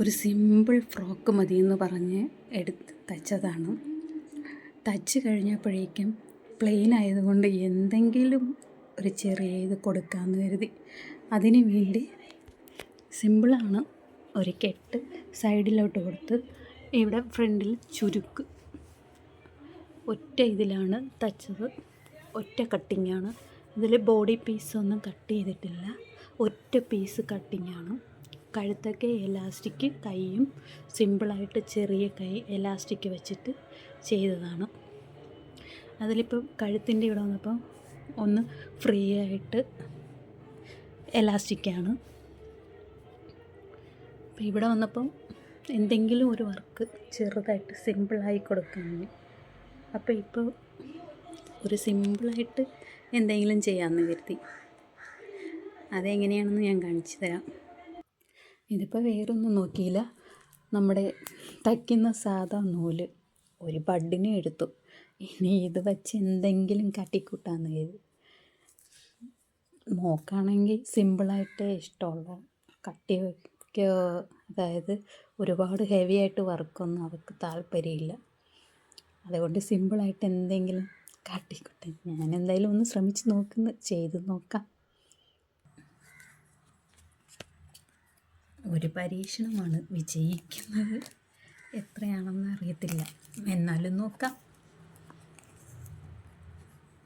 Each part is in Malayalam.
ഒരു സിമ്പിൾ ഫ്രോക്ക് മതിയെന്ന് പറഞ്ഞ് എടുത്ത് തയ്ച്ചതാണ് തയ്ച്ച് കഴിഞ്ഞപ്പോഴേക്കും പ്ലെയിൻ ആയതുകൊണ്ട് എന്തെങ്കിലും ഒരു ചെറിയ ഇത് കൊടുക്കാമെന്ന് കരുതി. അതിന് വേണ്ടി സിമ്പിളാണ് ഒരു കെട്ട് സൈഡിലോട്ട് കൊടുത്ത് ഇവിടെ ഫ്രണ്ടിൽ ചുരുക്ക് ഒറ്റ ഇതിലാണ് തച്ചത്. ഒറ്റ കട്ടിങ്ങാണ് ഇതിൽ ബോഡി പീസൊന്നും കട്ട് ചെയ്തിട്ടില്ല. ഒറ്റ പീസ് കട്ടിങ്ങാണ് കഴുത്തൊക്കെ എലാസ്റ്റിക് കൈയും സിമ്പിളായിട്ട് ചെറിയ കൈ എലാസ്റ്റിക് വെച്ചിട്ട് ചെയ്തതാണ്. അതിലിപ്പം കഴുത്തിന്റെ ഇവിടെ വന്നപ്പം ഒന്ന് ഫ്രീ ആയിട്ട് എലാസ്റ്റിക്കാണ് അപ്പം ഇവിടെ വന്നപ്പം എന്തെങ്കിലും ഒരു വർക്ക് ചെറുതായിട്ട് സിമ്പിളായി കൊടുക്കാൻ അപ്പോൾ ഇപ്പോൾ ഒരു സിമ്പിളായിട്ട് എന്തെങ്കിലും ചെയ്യാമെന്ന് കരുതി. അതെങ്ങനെയാണെന്ന് ഞാൻ കാണിച്ചു തരാം. ഇതിപ്പോൾ വേറൊന്നും നോക്കിയില്ല. നമ്മുടെ തയ്ക്കുന്ന സാധാ നൂൽ ഒരു ബഡിനെ എടുത്തു. ഇനി ഇത് വെച്ച് എന്തെങ്കിലും കാട്ടിക്കൂട്ടാന്ന് കരുതി. മോക്കാണെങ്കിൽ സിമ്പിളായിട്ടേ ഇഷ്ടമുള്ള. കട്ടി വയ്ക്കോ അതായത് ഒരുപാട് ഹെവി ആയിട്ട് വർക്കൊന്നും അവൾക്ക് താല്പര്യമില്ല. അതുകൊണ്ട് സിമ്പിളായിട്ട് എന്തെങ്കിലും കാട്ടിക്കൂട്ടെ. ഞാൻ എന്തായാലും ഒന്ന് ശ്രമിച്ച് നോക്കുന്നു. ചെയ്ത് നോക്കാം. ഒരു പരീക്ഷണമാണ് വിജയിക്കുന്നത്. എത്രയാണെന്ന് അറിയത്തില്ല. എന്നാലും നോക്കാം.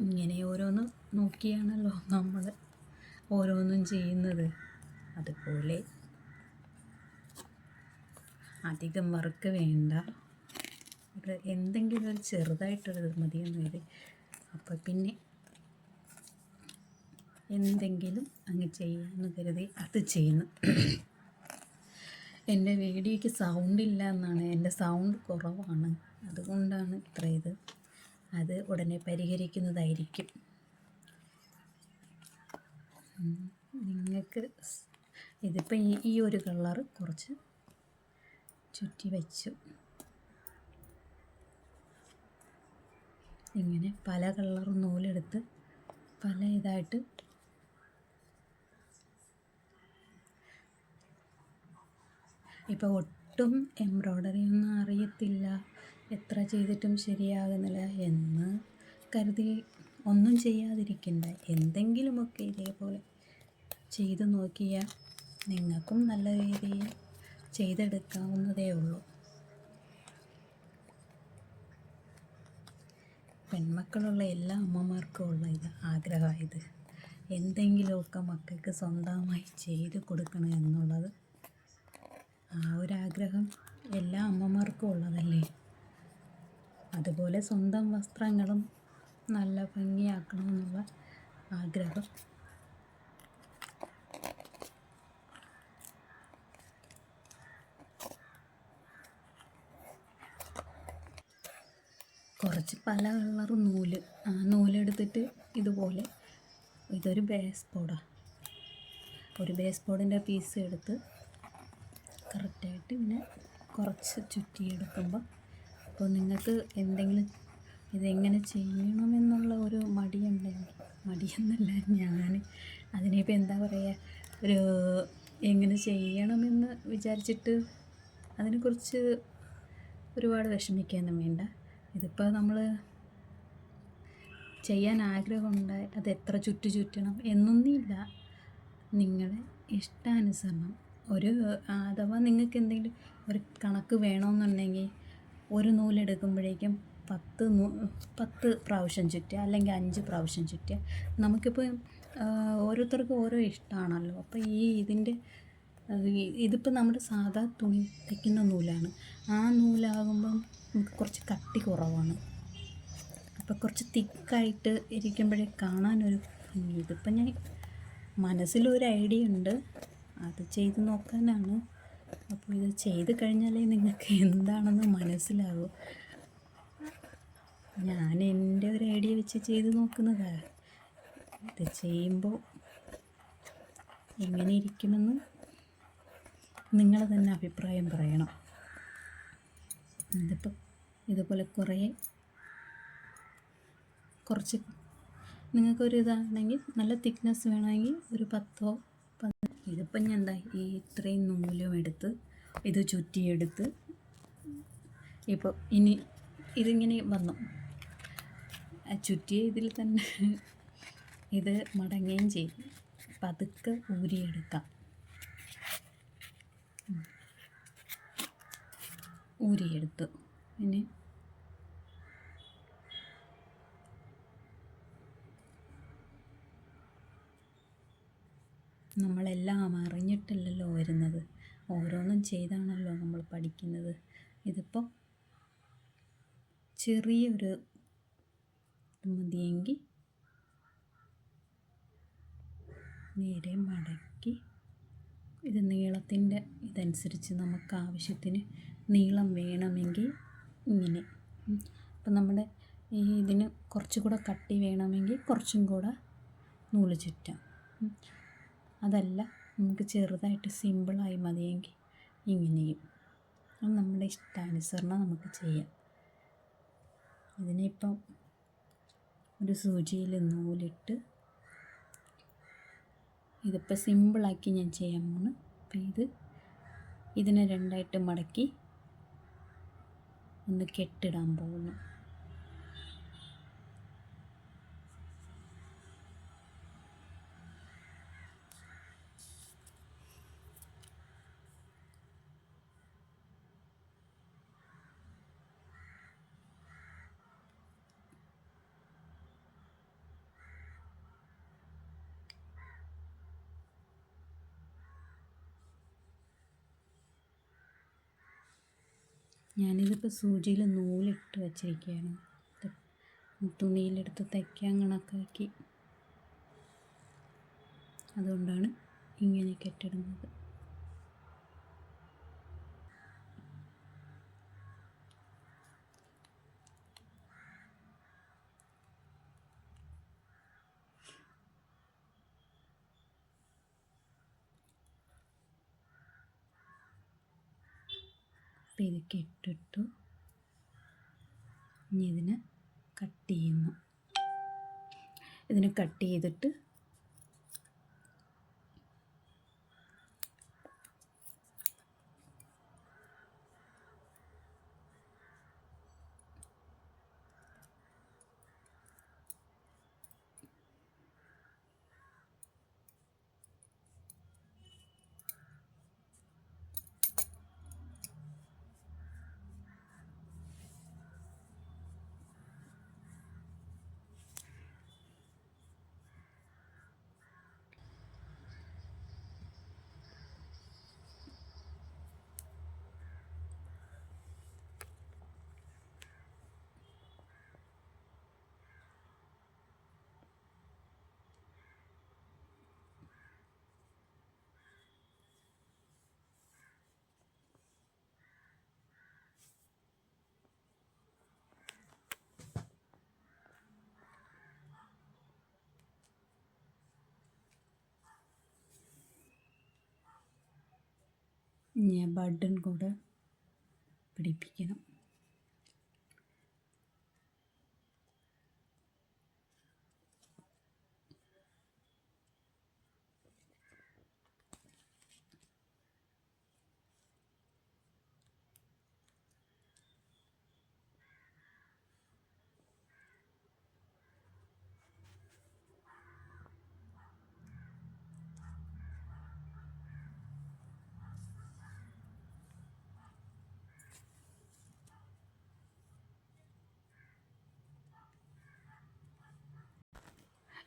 ഇങ്ങനെ ഓരോന്ന് നോക്കിയാണല്ലോ നമ്മൾ ഓരോന്നും ചെയ്യുന്നത്. അതുപോലെ അധികം വർക്ക് വേണ്ട. എന്തെങ്കിലും ഒരു ചെറുതായിട്ടുള്ളത് മതിയെന്ന് കരുതി. അപ്പോൾ പിന്നെ എന്തെങ്കിലും അങ്ങ് ചെയ്യാമെന്ന് കരുതി അത് ചെയ്യുന്നു. എന്റെ വീഡിയോയ്ക്ക് സൗണ്ട് ഇല്ല എന്നാണ്. എന്റെ സൗണ്ട് കുറവാണ്. അതുകൊണ്ടാണ് ഇത്ര ഇത്. അത് ഉടനെ പരിഹരിക്കുന്നതായിരിക്കും. നിങ്ങൾക്ക് ഇതിപ്പോൾ ഈ ഈ ഒരു കളർ കുറച്ച് ചുറ്റി വച്ചു. ഇങ്ങനെ പല കളർ നൂലെടുത്ത് പല ഇതായിട്ട് ഇപ്പോൾ ഒട്ടും എംബ്രോയ്ഡറി ഒന്നും അറിയത്തില്ല. എത്ര ചെയ്തിട്ടും ശരിയാകുന്നില്ല എന്ന് കരുതി ഒന്നും ചെയ്യാതിരിക്കണ്ട. എന്തെങ്കിലുമൊക്കെ ഇതേപോലെ ചെയ്ത് നോക്കിയാൽ നിങ്ങൾക്കും നല്ല രീതിയിൽ ചെയ്തെടുക്കാവുന്നതേ ഉള്ളൂ. പെൺമക്കളുള്ള എല്ലാ അമ്മമാർക്കും ഉള്ള ഇത് ആഗ്രഹമായത്. എന്തെങ്കിലുമൊക്കെ മക്കൾക്ക് സ്വന്തമായി ചെയ്ത് കൊടുക്കണം എന്നുള്ളത് ആ ഒരാഗ്രഹം എല്ലാ അമ്മമാർക്കും ഉള്ളതല്ലേ? അതുപോലെ സ്വന്തം വസ്ത്രങ്ങളും നല്ല ഭംഗിയാക്കണമെന്നുള്ള ആഗ്രഹം. കുറച്ച് പല കളർ നൂൽ ആ നൂലെടുത്തിട്ട് ഇതുപോലെ ഇതൊരു ബേസ് ബോർഡാണ് ഒരു ബേസ് ബോർഡിന്റെ പീസ് എടുത്ത് കറക്റ്റായിട്ട് ഇങ്ങനെ കുറച്ച് ചുറ്റിയെടുക്കുമ്പോൾ അപ്പോൾ നിങ്ങൾക്ക് എന്തെങ്കിലും ഇതെങ്ങനെ ചെയ്യണമെന്നുള്ള ഒരു മടിയുണ്ടെങ്കിൽ മടിയെന്നല്ല ഞാൻ അതിനിപ്പോൾ എന്താ പറയുക ഒരു എങ്ങനെ ചെയ്യണമെന്ന് വിചാരിച്ചിട്ട് അതിനെക്കുറിച്ച് ഒരുപാട് വിഷമിക്കുകയൊന്നും വേണ്ട. ഇതിപ്പോൾ നമ്മൾ ചെയ്യാൻ ആഗ്രഹമുണ്ട് അത് എത്ര ചുറ്റു ചുറ്റണം എന്നൊന്നുമില്ല. നിങ്ങളെ ഇഷ്ടാനുസരണം ഒരു അഥവാ നിങ്ങൾക്ക് എന്തെങ്കിലും ഒരു കണക്ക് വേണമെന്നുണ്ടെങ്കിൽ ഒരു നൂലെടുക്കുമ്പോഴേക്കും പത്ത് നൂ പത്ത് പ്രാവശ്യം ചുറ്റുക അല്ലെങ്കിൽ അഞ്ച് പ്രാവശ്യം ചുറ്റുക. നമുക്കിപ്പോൾ ഓരോരുത്തർക്കും ഓരോ ഇഷ്ടമാണല്ലോ. അപ്പോൾ ഈ ഇതിന്റെ ഇതിപ്പോൾ നമ്മുടെ സാധാ തുണി തയ്ക്കുന്ന നൂലാണ്. ആ നൂലാകുമ്പം നമുക്ക് കുറച്ച് കട്ടി കുറവാണ്. അപ്പോൾ കുറച്ച് തിക്കായിട്ട് ഇരിക്കുമ്പോഴേ കാണാനൊരു ഭംഗി. ഇതിപ്പോൾ ഞാൻ മനസ്സിലൊരു ഐഡിയ ഉണ്ട്. അത് ചെയ്ത് നോക്കാനാണ്. അപ്പോൾ ഇത് ചെയ്ത് കഴിഞ്ഞാലേ നിങ്ങൾക്ക് എന്താണെന്ന് മനസ്സിലാവൂ. ഞാൻ എന്റെ ഒരു ഐഡിയ വെച്ച് ചെയ്ത് നോക്കുന്നതാ. ഇത് ചെയ്യുമ്പോൾ എങ്ങനെ ഇരിക്കുമെന്ന് നിങ്ങൾ തന്നെ അഭിപ്രായം പറയണം. ഇതിപ്പോൾ ഇതുപോലെ കുറേ കുറച്ച് നിങ്ങൾക്കൊരു ഇതാണെങ്കിൽ നല്ല തിക്നെസ് വേണമെങ്കിൽ ഒരു പത്തോ ഇതിപ്പം ഞാൻ എന്താ ഈ ഇത്രയും നൂലും എടുത്ത് ഇത് ചുറ്റിയെടുത്ത് ഇപ്പോൾ ഇനി ഇതിങ്ങനെ വന്നു. ചുറ്റിയ ഇതിൽ തന്നെ ഇത് മടങ്ങുകയും ചെയ്തു പതുക്കെ ഊരിയെടുക്കാം. ഊരിയെടുത്തു. ഇനി നമ്മളെല്ലാം അറിഞ്ഞിട്ടില്ലല്ലോ വരുന്നത്. ഓരോന്നും ചെയ്താണല്ലോ നമ്മൾ പഠിക്കുന്നത്. ഇതിപ്പോൾ ചെറിയൊരു മതിയെങ്കിൽ നേരെ മടക്കി ഇത് നീളത്തിന്റെ ഇതനുസരിച്ച് നമുക്ക് ആവശ്യത്തിന് നീളം വേണമെങ്കിൽ ഇങ്ങനെ. അപ്പം നമ്മുടെ ഈ ഇതിന് കുറച്ചും കൂടെ കട്ടി വേണമെങ്കിൽ കുറച്ചും കൂടെ നൂൽ ചുറ്റാം. അതല്ല നമുക്ക് ചെറുതായിട്ട് സിമ്പിളായി മതിയെങ്കിൽ ഇങ്ങനെയും. അത് നമ്മുടെ ഇഷ്ടാനുസരണം നമുക്ക് ചെയ്യാം. ഇതിനിപ്പം ഒരു സൂചിയിൽ നൂലിട്ട് ഇതിപ്പോൾ സിമ്പിളാക്കി ഞാൻ ചെയ്യാൻ പോണ്. അപ്പം ഇത് ഇതിനെ രണ്ടായിട്ട് മടക്കി ഒന്ന് കെട്ടിടാൻ പോകുന്നു ഞാനിതിപ്പോൾ സൂചിയിൽ നൂലിട്ട് വച്ചിരിക്കുകയാണ്. തുണിയിലെടുത്ത് തയ്ക്കാൻ കണക്കാക്കി. അതുകൊണ്ടാണ് ഇങ്ങനെ കെട്ടിടുന്നത്. അപ്പോൾ ഇതൊക്കെ ഇട്ടിട്ടു ഇനി ഇതിനെ കട്ട് ചെയ്യുന്നു. ഇതിനെ കട്ട് ചെയ്തിട്ട് ബട്ടൺ കൂടെ പിടിപ്പിക്കണം.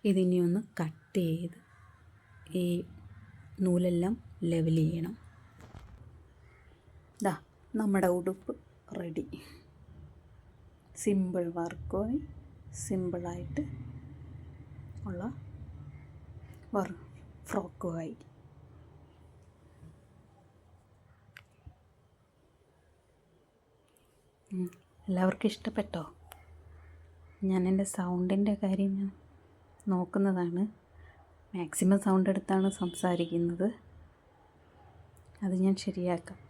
ഇതിനി ഒന്ന് കട്ട് ചെയ്ത് ഈ നൂലെല്ലാം ലെവൽ ചെയ്യണം. ദാ നമ്മുടെ ഉടുപ്പ് റെഡി സിമ്പിൾ വർക്കുമായി സിമ്പിളായിട്ട് ഉള്ള വർ ഫ്രോക്കുമായി എല്ലാവർക്കും ഇഷ്ടപ്പെട്ടോ? ഞാൻ എന്റെ സൗണ്ടിന്റെ കാര്യം ഞാൻ നോക്കുന്നതാണ്. മാക്സിമം സൗണ്ട് എടുത്താണ് സംസാരിക്കുന്നത്. അത് ഞാൻ ശരിയാക്കാം.